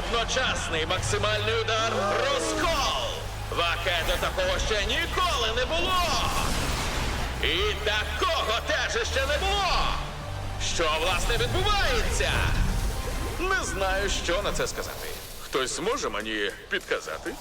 Одночасний максимальний удар розкол. В Акедо такого ще ніколи не було. І такого теж ще не було. Що власне відбувається? Не знаю, що на це сказати. Хтось зможе мені підказати?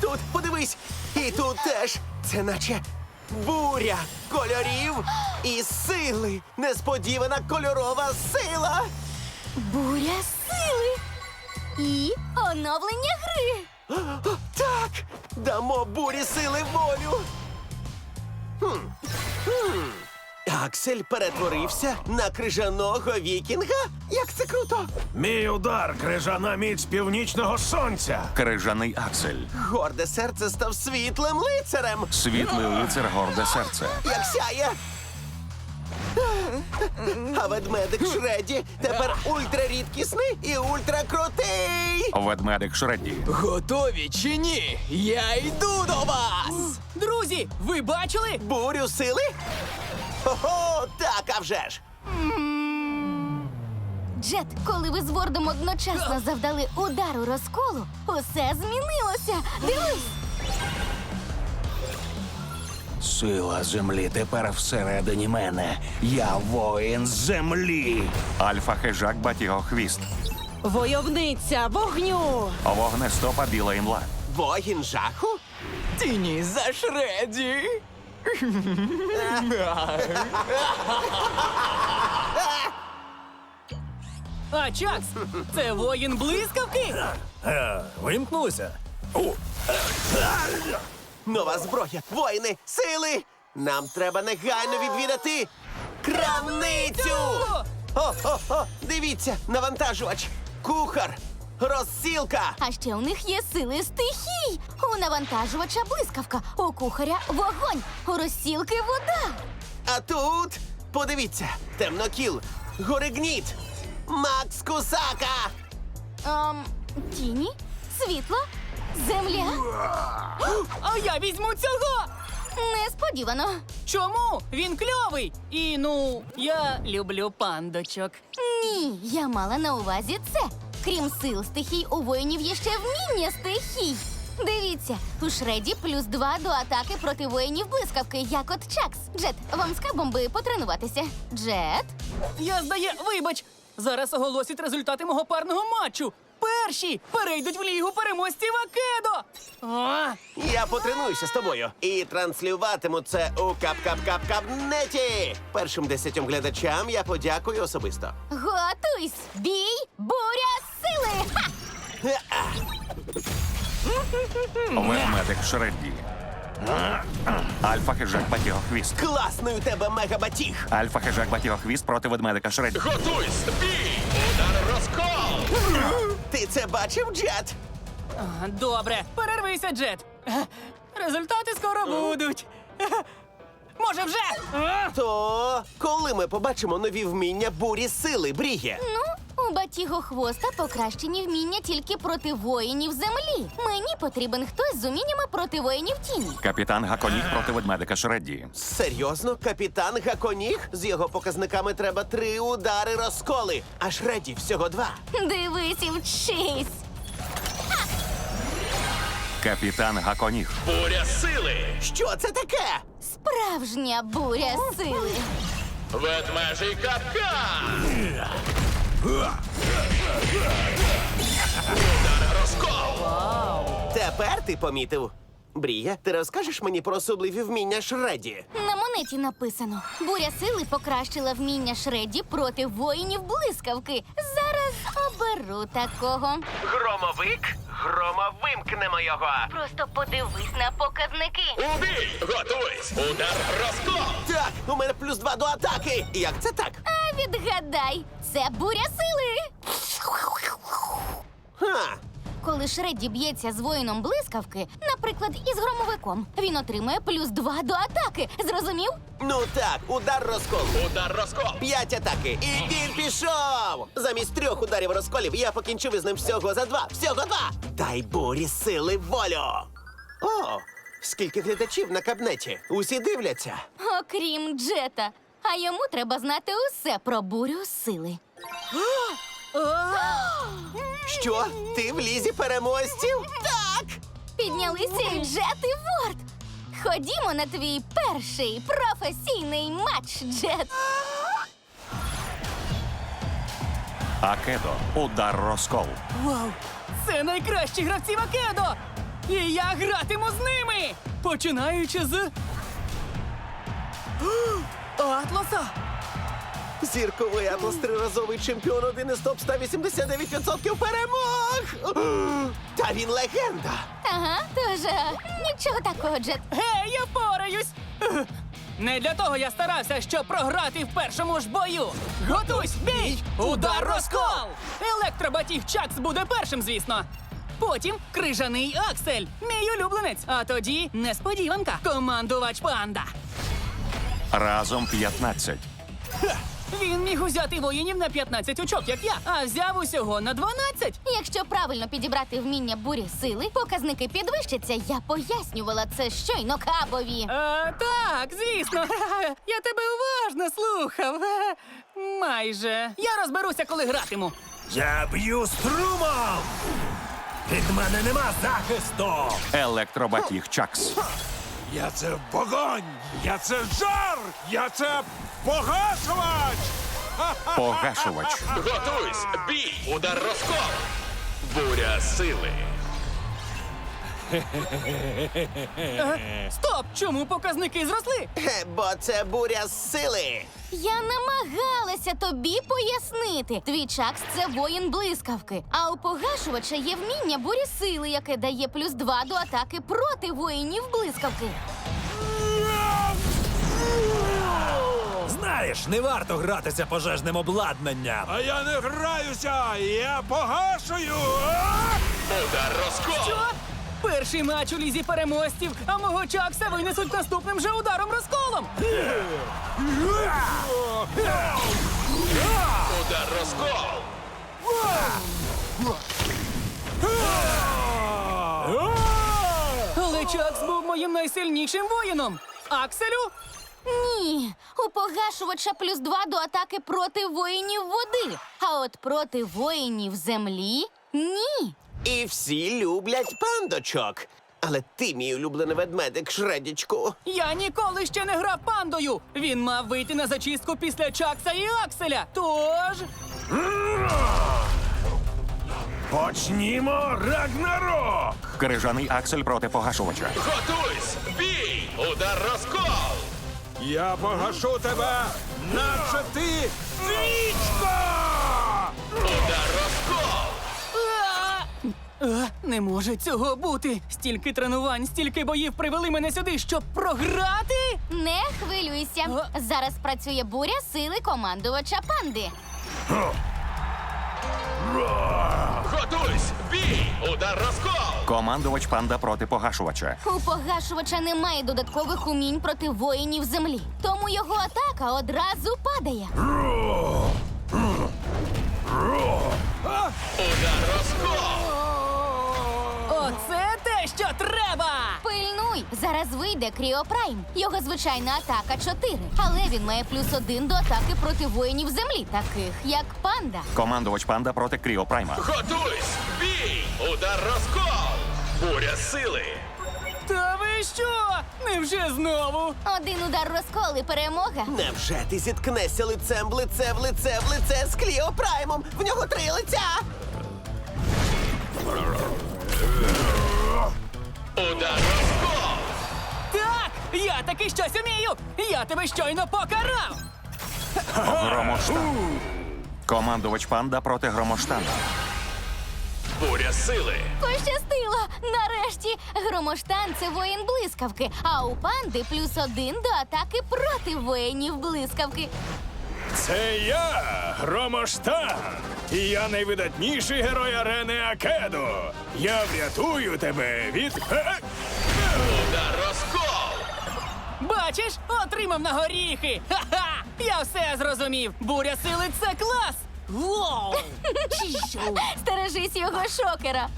Тут подивись, і тут теж. Це наче буря кольорів і сили. Несподівана кольорова сила. Буря сили і оновлення гри. Так, дамо бурі сили волю. Хм. Хм. Аксель перетворився на крижаного вікінга? Як це круто! Мій удар крижана міць північного сонця. Крижаний Аксель. Горде серце став світлим лицарем, Світлий лицар горде серце. як сяє. А ведмедик Шредді тепер ультрарідкісний і ультракрутий. Ведмедик Шредді. Готові чи ні? Я йду до вас! Друзі, ви бачили? Бурю сили? Ого, так, а вже ж! Джет, коли ви з Вордом одночасно завдали удару розколу, усе змінилося. Дивись! Сила землі тепер всередині мене. Я воїн землі. Альфа хижак батіго хвіст. Войовниця вогню! Вогнестопа біла імла. Воїн жаху? Тіні за Шреді! А Чакс, це воїн блискавки? Вимкнулися? Нова зброя, воїни, сили! Нам треба негайно відвідати крамницю! О-о-о! Дивіться, навантажувач, кухар, розсілка! А ще у них є сили стихій. У навантажувача блискавка, у кухаря вогонь, у розсілки вода. А тут подивіться, темнокіл, горигніт, Макс Кусака! Ем, тіні, світло, земля. А я візьму цього! Несподівано. Чому? Він кльовий! І ну, я люблю пандочок. Ні, я мала на увазі це. Крім сил стихій, у воїнів є ще вміння стихій. Дивіться, у Шреді плюс два до атаки проти воїнів блискавки, як от Чакс. Джет, вам з кабом би потренуватися. Джет? Я здає, вибач! Зараз оголосять результати мого парного матчу. Перші перейдуть в лігу переможців Акедо. А, Я потренуюся з тобою і транслюватиму це у кап-кап-кап-кабнеті. Першим десятьом глядачам я подякую особисто. Готуйсь! Бій! Буря сили! Ха! Ведмедик Шредді. Альфа хижак батіго хвіст. Класний у тебе мегабатіг! Альфа хижак батіго хвіст проти ведмедика Шредді. Готуйсь! Бій! Ти це бачив, Джет? добре, перервися, Джет. Результати скоро будуть. Може, вже? То коли ми побачимо нові вміння бурі сили, Бріге? Ну, батіго хвоста покращені вміння тільки проти воїнів землі. Мені потрібен хтось з уміннями проти воїнів тіні. Капітан Гаконіг проти ведмедика Шредді. Серйозно, капітан Гаконіг? З його показниками треба три удари розколи, а Шреді всього два. Дивись і вчись! Капітан Гаконіг. Буря сили! Що це таке? Справжня буря сили. Ведмежий капкан! Розкол! Тепер ти помітив. Брія, ти розкажеш мені про особливі вміння Шреді? На монеті написано: буря сили покращила вміння Шредді проти воїнів блискавки. Зараз оберу такого. Громовик? Грома вимкнемо його. Просто подивись на показники. Убій! Готуйсь! Удар розкол! Так, у мене плюс два до атаки. Як це так? А відгадай, це буря сили. Ха. Коли Шредді б'ється з воїном блискавки, наприклад, із громовиком, він отримує плюс два до атаки. Зрозумів? Ну так, удар розкол. Удар розкол! П'ять атаки. І він пішов. Замість трьох ударів розколів я покінчив із ним всього за два. Всього два. Дай бурі сили волю. О, скільки глядачів на кабнеті. Усі дивляться. Окрім Джета. А йому треба знати усе про бурю сили. Що? Ти в лізі переможців? Так! Піднялися і Джет і Ворд. Ходімо на твій перший професійний матч, Джет. Акедо. Удар розкол. Вау! Це найкращі гравці Вакедо! І я гратиму з ними! Починаючи з. Атласа! Зірковий атлас триразовий чемпіон, один із топ 189% перемог! Та він легенда! Ага, тож е, нічого такого, Джет. Гей, я впораюсь! Ех, Не для того я старався, щоб програти в першому ж бою. Готуйсь, бій! Удар розкол! Електробатіг Чакс буде першим, звісно. Потім крижаний Аксель, мій улюбленець. А тоді несподіванка. Командувач панда. Разом 15. Він міг узяти воїнів на 15 очок, як я, а взяв усього на 12. Якщо правильно підібрати вміння бурі сили, показники підвищаться. Я пояснювала це щойно кабові. Е, так, звісно. Я тебе уважно слухав. Е, Майже. Я розберуся, коли гратиму. Я б'ю струмом! Від мене нема захисту! Електробатіг Чакс. Я це вогонь! Я це жар! Я це погашувач! Погашувач. Готуйсь! Бій! Удар розкол! Буря сили! Стоп! Чому показники зросли? Бо це буря сили! Я намагалася тобі пояснити. Твій чакс це воїн блискавки. А у погашувача є вміння бурі сили, яке дає плюс два до атаки проти воїнів блискавки. Знаєш, не варто гратися пожежним обладнанням. А я не граюся! Я погашую! Удар розкол! Що? Перший матч у лізі переможців, а мого Чакса винесуть наступним же ударом розколом. Удар розкол! Але Чакс був моїм найсильнішим воїном. Акселю? Ні, у погашувача плюс два до атаки проти воїнів води. А от проти воїнів землі ні. І всі люблять пандочок. Але ти, мій улюблений ведмедик, Шредічку. Я ніколи ще не грав пандою. Він мав вийти на зачистку після Чакса і Акселя. Тож. Почнімо Рагнарок! Крижаний Аксель проти погашувача. Готуйсь! Бій! Удар розкол! Я погашу тебе, наче ти свічка! Удар! А, не може цього бути. Стільки тренувань, стільки боїв привели мене сюди, щоб програти. Не хвилюйся. Зараз працює буря сили командувача панди. Готуйсь! Бій! Удар розкол! Командувач панда проти погашувача. У погашувача немає додаткових умінь проти воїнів землі, тому його атака одразу падає. Удар розкол! Що треба. Пильнуй! Зараз вийде Кріопрайм. Його звичайна атака 4. Але він має плюс один до атаки проти воїнів землі, таких як панда. Командувач панда проти Кріопрайма. Готуйсь! Бій! Удар розкол! Буря сили! Та ви що? Невже знову? Один удар розкол і перемога. Невже ти зіткнешся лицем в лице в лице в лице з Кліопраймом? В нього три лиця! Удар розкол! Так, я таки щось умію. Я тебе щойно покарав. Громоштан. Командувач панда проти громоштана. Буря сили! Пощастило! Нарешті громоштан це воїн блискавки, а у панди плюс один до атаки проти воїнів блискавки. Це я, Громоштан! І я найвидатніший герой арени Акедо! Я врятую тебе від. Е, Удар розкол! Бачиш, отримав на горіхи. Ха-ха! Я все зрозумів. Буря сили це клас. Воу! Стережись його шокера.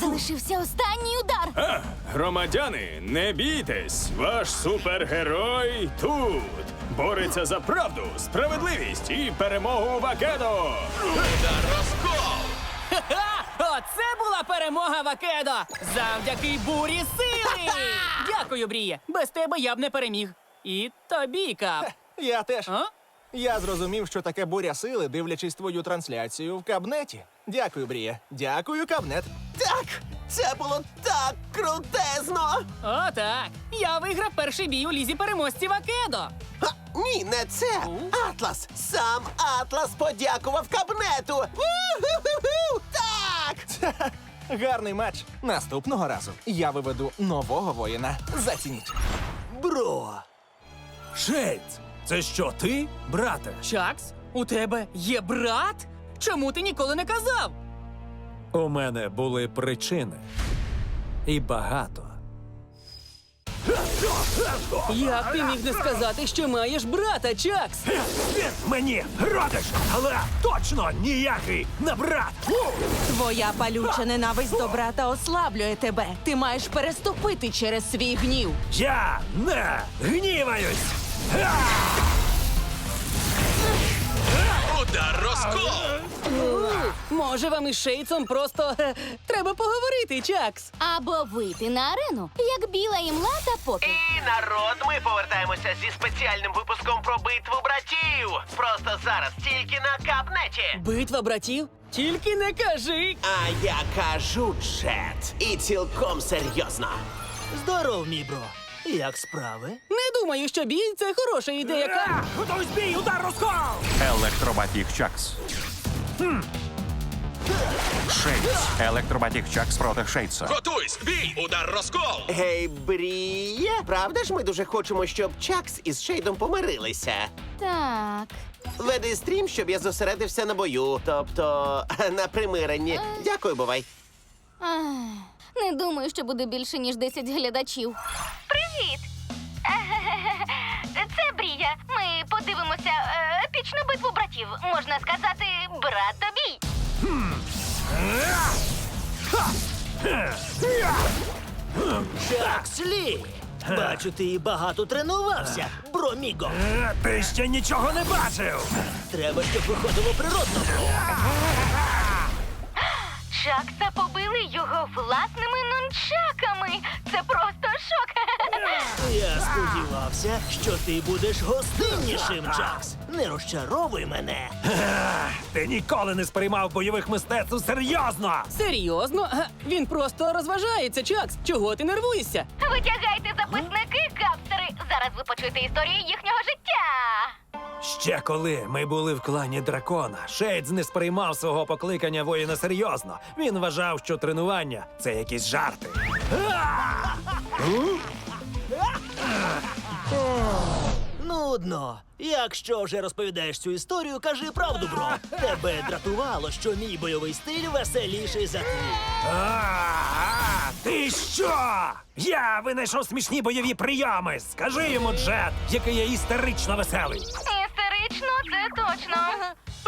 Залишився останній удар. А, громадяни, не бійтесь! Ваш супергерой тут! Бореться за правду, справедливість і перемогу Вакедо! Удар розкол! Оце була перемога Вакедо! Завдяки бурі сили! Дякую, Бріє! Без тебе я б не переміг. І тобі, Кап. Я теж. А? Я зрозумів, що таке буря сили, дивлячись твою трансляцію в кабнеті. Дякую, Брія. Дякую, кабнет. Так, це було так крутезно. О, так. Я виграв перший бій у лізі переможців Акедо. Ха, ні, не це. Атлас. Сам Атлас подякував кабнету. У-ху-ху-ху! Так! Гарний матч. Наступного разу я виведу нового воїна. Зацініть. Бро. Шейдс, це що, ти, брате? Чакс, у тебе є брат? Чому ти ніколи не казав? У мене були причини. І багато. Як ти міг не сказати, що маєш брата, Чакс? Він мені родиш, але точно ніякий не брат. Твоя палюча ненависть до брата ослаблює тебе. Ти маєш переступити через свій гнів. Я не гніваюсь. Удар розкол! Може, вам із Шейцом просто е, треба поговорити, Чакс. Або вийти на арену, як біла імла та попіл. І народ, ми повертаємося зі спеціальним випуском про битву братів. Просто зараз, тільки на кабнеті. Битва братів? Тільки не кажи. А я кажу, Джет. І цілком серйозно. Здоров, мій бро. Як справи? Думаю, що бій це хороша ідея. Ка- Готовий збій, удар розкол! Електробатіг Чакс. Шейдс. Електробатіг Чакс проти Шейдса. Готуйсь! Бій! Удар розкол! Гей, Бріє, правда ж ми дуже хочемо, щоб Чакс із Шейдом помирилися? Так. Веди стрім, щоб я зосередився на бою, тобто на примиренні. Дякую, бувай. Ах, не думаю, що буде більше, ніж 10 глядачів. Привіт! Ми подивимося е, епічну битву братів. Можна сказати, брат тобі. Чакслі! Бачу, ти багато тренувався, бро Міго. Е, Ти ще нічого не бачив. Треба, щоб виходило природно. Чакса побили його власними нунчаками. Сподівався, що ти будеш гостиннішим, Чакс. Не розчаровуй мене. Ти ніколи не сприймав бойових мистецтв серйозно. Серйозно? Га, Він просто розважається, Чакс. Чого ти нервуєшся? Витягайте записники, капстери. Зараз ви почуєте історію їхнього життя. Ще коли ми були в клані дракона, Шейдс не сприймав свого покликання воїна серйозно. Він вважав, що тренування це якісь жарти. Нудно. Якщо вже розповідаєш цю історію, кажи правду, бро. Тебе дратувало, що мій бойовий стиль веселіший за твій. А, ти що? Я винайшов смішні бойові прийоми. Скажи йому, Джет, який я істерично веселий. Істерично, це точно.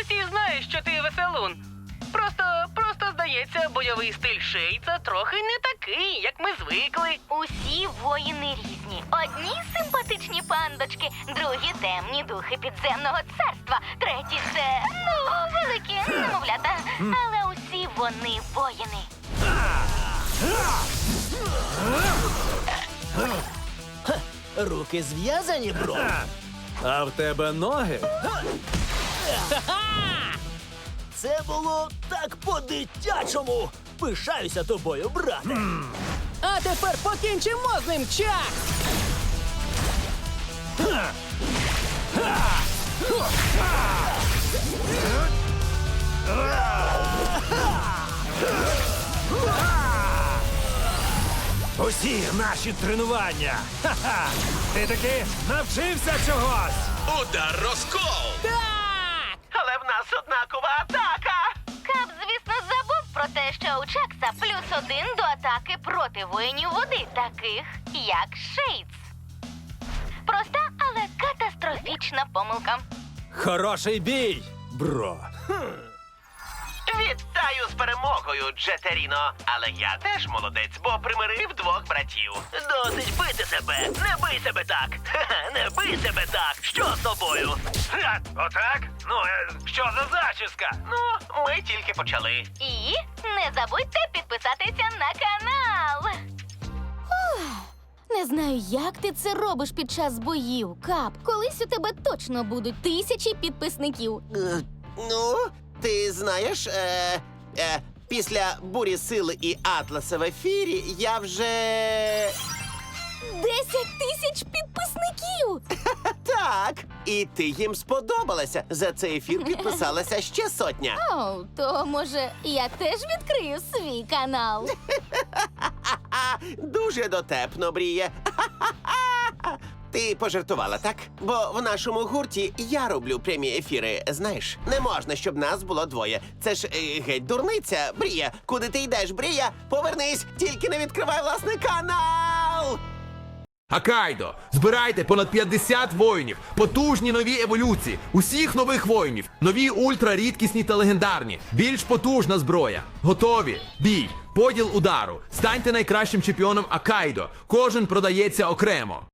Усі знають, що ти веселун. Просто, просто здається, бойовий стиль Шейца трохи не такий, як ми звикли. Усі воїни різні. Одні симпатичні пандочки, другі темні духи підземного царства, треті це ну великі немовлята. Але усі вони воїни. Руки зв'язані, бро. А в тебе ноги? Це було так по-дитячому. Пишаюся тобою, брате. А тепер покінчимо з ним, Чакс! Усі наші тренування. Ха-ха! Ти таки навчився чогось. Удар розкол! Так! Нас однакова атака. Кап, звісно, забув про те, що у Чакса плюс один до атаки проти воїнів води, таких як Шейдс. Проста, але катастрофічна помилка. Хороший бій, бро. Вітаю з перемогою, Джетеріно. Але я теж молодець, бо примирив двох братів. Досить бити себе! Не бий себе так! Хе-хе, Не бий себе так! Що з тобою? Отак? Ну, що за зачіска? Ну, ми тільки почали. І не забудьте підписатися на канал. Не знаю, як ти це робиш під час боїв, Кап. Колись у тебе точно будуть тисячі підписників. Е, Ну, ти знаєш, е, е, після бурі сили і Атласа в ефірі я вже. Десять тисяч підписників! Так. І ти їм сподобалася. За цей ефір підписалася ще сотня. О, то може я теж відкрию свій канал. А, дуже дотепно, Бріє. Ти пожартувала, так? Бо в нашому гурті я роблю прямі ефіри. Знаєш, не можна, щоб нас було двоє. Це ж е, геть дурниця, Брія. Куди ти йдеш, Брія? Повернись, тільки не відкривай власний канал. Акайдо, збирайте понад 50 воїнів, потужні нові еволюції, усіх нових воїнів, нові ультрарідкісні та легендарні, більш потужна зброя. Готові? Бій, поділ удару. Станьте найкращим чемпіоном Акайдо. Кожен продається окремо.